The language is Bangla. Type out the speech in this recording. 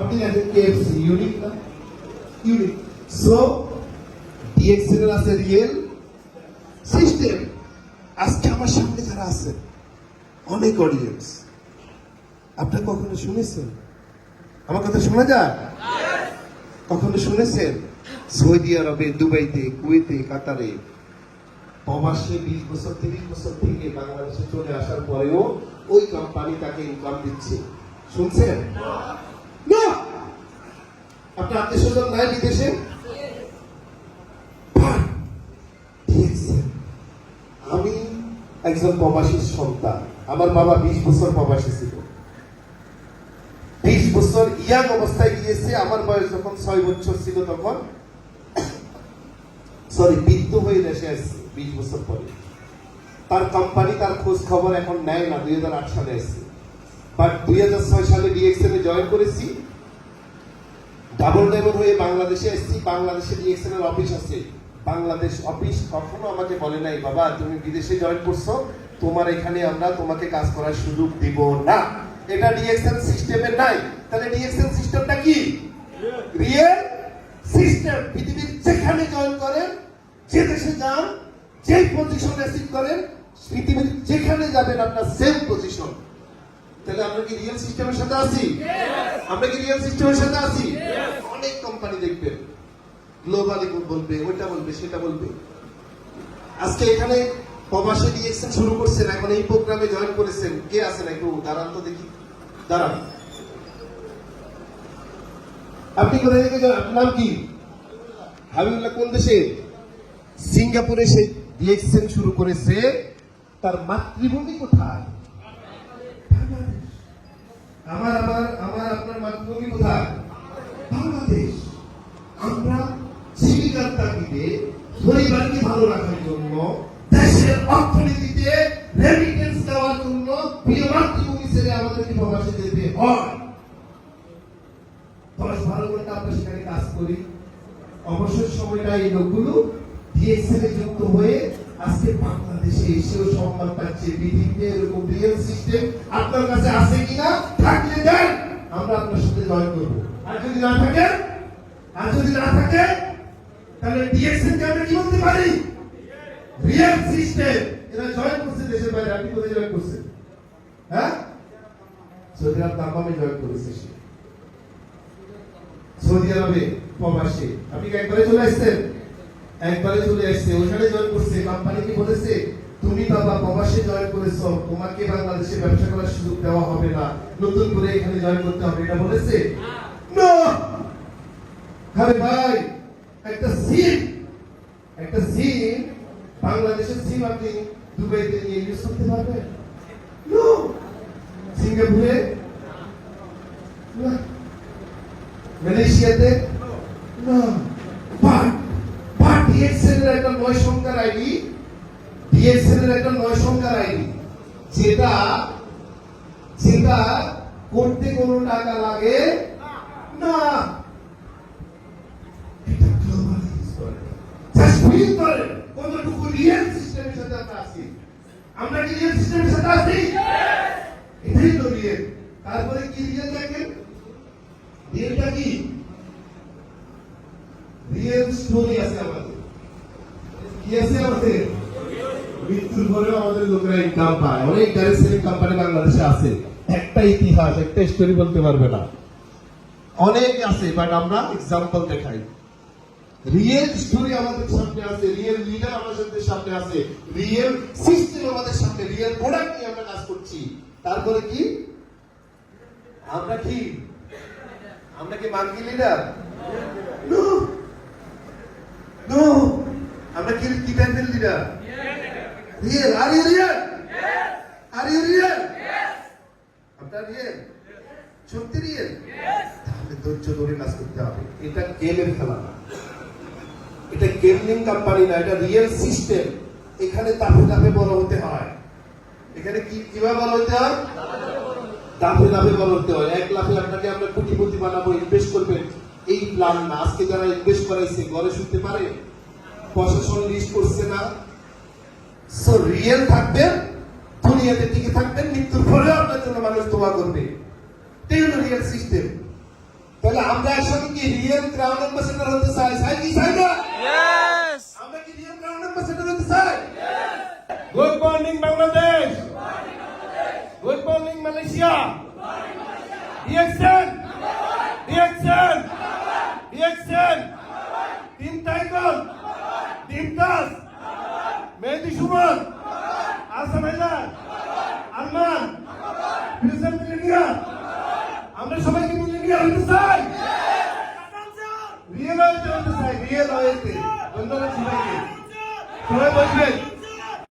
আপনি জানেন কেএফসি ইউনিক না? ইউনিক সো আছে রিয়েল সিস্টেম আজকে আমার সামনে যারা আছে, অনেক অডিয়েন্স আপনার কখনো শুনেছেন? আমার কথা শোনা যায়? কখনো শুনেছেন? সৌদি আরবে, দুবাইতে, কুয়েতে, কাতারে। প্রবাসে বিশ বছর, তিরিশ বছর থেকে বাংলাদেশে চলে আসার পরেও ওই কোম্পানি তাকে ইনকাম দিচ্ছে। শুনছেন? না! আপনার আত্মীয় স্বজন নাই বিদেশে? আমি একজন প্রবাসীর সন্তান। আমার বাবা বিশ বছর প্রবাসী ছিল। বিশ বছর ইয়াং অবস্থায় গিয়েছে। আমার বয়স যখন ছয় বছর ছিল তখন। সরি বৃদ্ধ হয়ে দেশে আসছে বিশ বছর পরে। তার কোম্পানি তার খোঁজ খবর এখন নেয় না। দুই হাজার আট সালে আসছে। বাট দুই হাজার ছয় সালে জয়েন করেছি। ডাবল ড্রাইভার হয়ে বাংলাদেশে এসেছি। বাংলাদেশে ডিএক্সএল এর অফিস আছে। বাংলাদেশ অফিস কখনো আমাকে বলে নাই, বাবা, তুমি বিদেশে জয়েন করছ, তোমার এখানে আমরা তোমাকে কাজ করার সুযোগ দিব না। এটা ডিএক্সএল সিস্টেমে নাই। তাহলে ডিএক্সএল সিস্টেমটা কি? রিয়েল সিস্টেম পৃথিবীর যেখানে জয়েন করেন, যে দেশে যান, যেই পজিশন অ্যাচিভ করেন, পৃথিবীর যেখানে যাবেন আপনার সেম পজিশন তাহলে আমরা কি রিয়েল সিস্টেমের সাথে আছি? আমরা কি রিয়েল সিস্টেমের সাথে আছি? অনেক কোম্পানি দেখবেন গ্লোবালি বলবে ওইটা বলবে সেটা বলবে। আজকে এখানে প্রবাসে ডিএক্সএন শুরু করছেন এখন এই প্রোগ্রামে জয়েন করেছেন। কে আছেন একটু দাঁড়ান তো দেখি। দাঁড়ান। আপনি কোথায় থেকে? আপনার নাম কি? হাবিবুল্লাহ কোন দেশে? সিঙ্গাপুরে সে ডিএক্সএন শুরু করেছে তার মাতৃভূমি কোথায়। আমার আমার আমার আপনার মাতৃভূমি কোথায় বাংলাদেশ আমরা জীবিকার তাগিদে পরিবারকে ভালো রাখার জন্য দেশের অর্থনীতিতে রেমিটেন্স দেওয়ার জন্য প্রিয় মাতৃভূমি ছেড়ে আমাদেরকে প্রবাসে যেতে হয় দশ বারো ঘণ্টা আমরা সেখানে কাজ করি। অবসর সময়টা এই লোকগুলো ডিএক্সএল এ যুক্ত হয়ে আজকে বাংলাদেশে এসেও সম্মান পাচ্ছে। পৃথিবীতে এরকম রিয়েল সিস্টেম আপনার কাছে আছে কিনা থাকলে দেন, আমরা আপনার সাথে জয়েন করব। আর যদি না থাকে, আর যদি না থাকে, তাহলে ডিএক্সএল কে আমরা কি বলতে পারি? রিয়েল সিস্টেম এরা জয়েন করছে দেশের বাইরে, আপনি কোথায় জয় করছেন? হ্যাঁ? সৌদি আরব দামামে জয়েন করেছে সে। সৌদি আরবে প্রবাসী। আপনি কি একবারে চলে আসছেন? একবারে চলে আসছে, ওখানে জয়েন করছে কোম্পানি কি বলেছে, তুমি বাবা প্রবাসে জয়েন করেছ, তোমাকে বাংলাদেশে ব্যবসা করার সুযোগ দেওয়া হবে না, নতুন করে এখানে জয়েন করতে হবে। এটা বলেছে? না! আরে ভাই, একটা সিম একটা সিম, বাংলাদেশের সিম আপনি দুবাইতে নিয়ে ইউজ করতে পারবেন? নো! সিঙ্গাপুরে? না! মালয়েশিয়াতে? না! নয় সংখ্যার আইডি ডিএক্সএল এর একটা নয় সংখ্যার আইডি। যেটা যেটা করতে কোনো টাকা লাগে না। কতটুকু সাথে আমরা আছি। আমরা কি রিয়েল সিস্টেমের সাথে আছি? এটাই তো রিয়েল তারপরে কি রিয়েল দেখেন রিয়েলটা কি? রিয়েল স্টোরি আছে আমাদের আছে আমাদের মৃত্যুর পরেও আমাদের লোকেরা ইনকাম পায়। অনেক গাড়ি সেলিং কোম্পানি বাংলাদেশে আছে। একটা ইতিহাস একটা স্টোরি বলতে পারবে না। অনেক আছে বাট আমরা এক্সাম্পল দেখাই। রিয়েল স্টোরি আমাদের সামনে আছে রিয়েল লিডার আমাদের সামনে আছে। রিয়েল সিস্টেম আমাদের সামনে রিয়েল প্রোডাক্ট নিয়ে আমরা কাজ করছি। তারপরে কি? আমরা কি? আমরা কি মার্কি লিডার নো নো আমরা কি কি leader real are you real are you real আপনার রিয়েল সত্যি রিয়েল তাহলে ধৈর্য ধরে কাজ করতে হবে। এটা গেমের খেলা না। এটা গেমলিং কোম্পানি না, এটা রিয়েল সিস্টেম এখানে তাপে তাপে বড় হতে হয়। এখানে কি, কীভাবে বড় হতে হয়? লাফে লাফে বড় হতে হয়। এক আপনাকে আমরা কোটিপতি বানাবো ইনভেস্ট করবেন। এই প্ল্যান না। আজকে যারা ইনভেস্ট করাইছে, ঘরে শুনতে পারে? প্রশাসন লিস্ট করছে না সো রিয়েল থাকবেন দুনিয়াতে টিকে থাকবেন মৃত্যুর পরে আপনার জন্য মানুষ দোয়া করবে হলো মার্কেট সিস্টেম তাহলে আমরা কি রিয়েল ক্রাউন অ্যাম্বাসেডর হতে চাই চাই কি চাই না! আমরা কি রিয়েল ক্রাউন অ্যাম্বাসেডর হতে চাই. Good morning, Malaysia. Reaction. Reaction. Reaction. Team Tiger. Mehedi Sumon. Asam Haidar. Arman president Millennia. আমরা সবাই কি মিলেনিয়া হতে চাই? রিয়েল হইতে হইতে চাই রিয়েল হইতে ধন্যবাদ সবাইকে। সবাই বসবেন।